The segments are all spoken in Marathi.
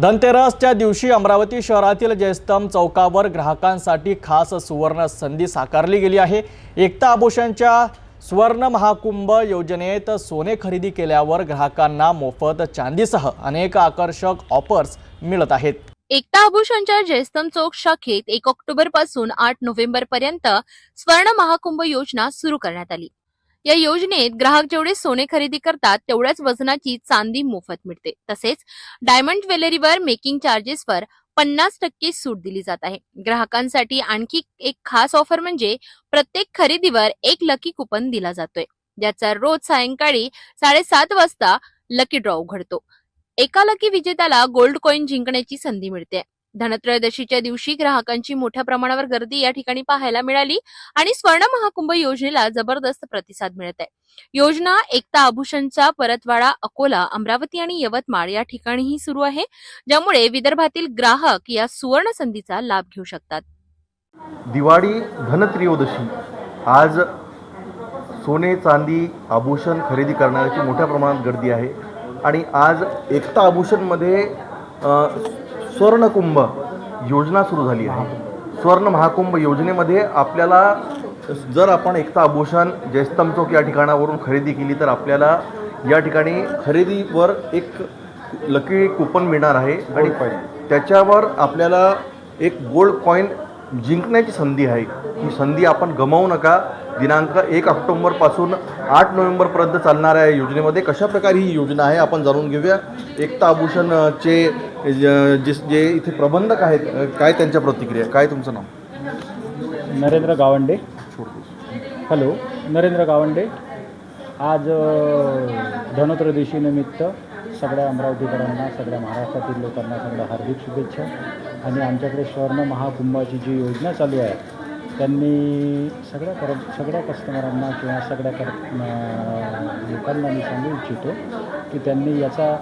धनतेरसच्या दिवशी अमरावती शहरातील जयस्तंभ चौकावर ग्राहकांसाठी खास सुवर्ण संधी साकारली गेली आहे. एकता आभूषणच्या सुवर्ण महाकुंभ योजनेत सोने खरेदी केल्यावर ग्राहकांना मोफत चांदीसह अनेक आकर्षक ऑफर्स मिळत आहेत. एकता आभूषणच्या जयस्तंभ चौक शाखेत एक ऑक्टोबरपासून आठ नोव्हेंबर पर्यंत स्वर्ण महाकुंभ योजना सुरू करण्यात आली. या योजनेत ग्राहक जेवढे सोने खरेदी करतात तेवढ्याच वजनाची चांदी मोफत मिळते. तसेच डायमंड ज्वेलरीवर मेकिंग चार्जेसवर पन्नास टक्के सूट दिली जात आहे. ग्राहकांसाठी आणखी एक खास ऑफर म्हणजे प्रत्येक खरेदीवर एक लकी कुपन दिला जातोय. ज्याचा रोज सायंकाळी साडेसात वाजता लकी ड्रॉ उघडतो. एका लकी विजेत्याला गोल्ड कॉईन जिंकण्याची संधी मिळते. धनत्रयोदशीच्या दिवशी ग्राहकांची मोठ्या प्रमाणावर गर्दी या ठिकाणी पाहायला मिळाली आणि स्वर्ण महाकुंभ योजनेला जबरदस्त प्रतिसाद मिळत आहे योजना एकता आभूषणचा परतवाडा अकोला अमरावती आणि यवतमाळ या ठिकाणीही सुरू आहे ज्यामुळे विदर्भातील ग्राहक या सुवर्ण संधीचा लाभ घेऊ शकतात. दिवाळी धनत्रयोदशी. आज सोने चांदी आभूषण खरेदी करण्याची मोठ्या प्रमाणात गर्दी आहे आणि आज एकता आभूषणमध्ये स्वर्णकुंभ योजना सुरू झाली आहे. स्वर्ण महाकुंभ योजनेमध्ये आपल्याला जर आपण एकता आभूषण जयस्तंभ चौक या ठिकाणावरून खरेदी केली तर आपल्याला या ठिकाणी खरेदीवर एक लकी कुपन मिळणार आहे. आणि त्याच्यावर आपल्याला एक गोल्ड कॉईन जिंकण्याची संधी आहे. ही संधी आपण गमावू नका. दिनांक एक ऑक्टोंबरपासून आठ नोव्हेंबरपर्यंत चालणाऱ्या या योजनेमध्ये कशा प्रकारे ही योजना आहे आपण जाणून घेऊया. एकता आभूषणचे ज- जे इथे प्रबंधक आहेत काय त्यांच्या प्रतिक्रिया काय तुमचं नाव? नरेंद्र गावंडे. हॅलो नरेंद्र गावंडे. आज अ, धनत्रयोदशीनिमित्त सगळ्या अमरावतीकरांना सगळ्या महाराष्ट्रातील लोकांना सगळ्या हार्दिक शुभेच्छा. आणि आमच्याकडे स्वर्ण महाकुंभाची जी योजना चालू आहे त्यांनी सगळ्या कर सगळ्या कस्टमरांना किंवा सगळ्या कर लोकांना मी सांगू इच्छितो की त्यांनी याचा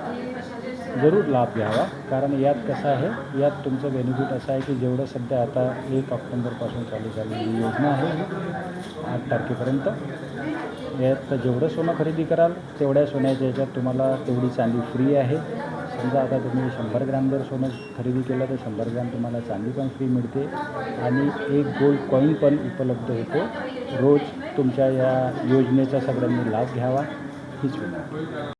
जरूर लाभ घ्यावा. कारण यात कसं आहे यात तुमचं बेनिफिट असं आहे की जेवढं सध्या आता एक ऑक्टोंबरपासून चालू झालेली योजना आहे आठ तारखेपर्यंत यात जेवढं सोनं खरेदी कराल तेवढ्या सोन्याच्या याच्यात तुम्हाला तेवढी चांदी फ्री आहे. समजा आता तुम्ही शंभर ग्रॅम जर सोनं खरेदी केलं तर शंभर ग्रॅम तुम्हाला चांदी पण फ्री मिळते आणि एक गोल्ड कॉईन पण उपलब्ध होतो. रोज तुमच्या या योजनेचा सगळ्यांनी लाभ घ्यावा हीच विनंती.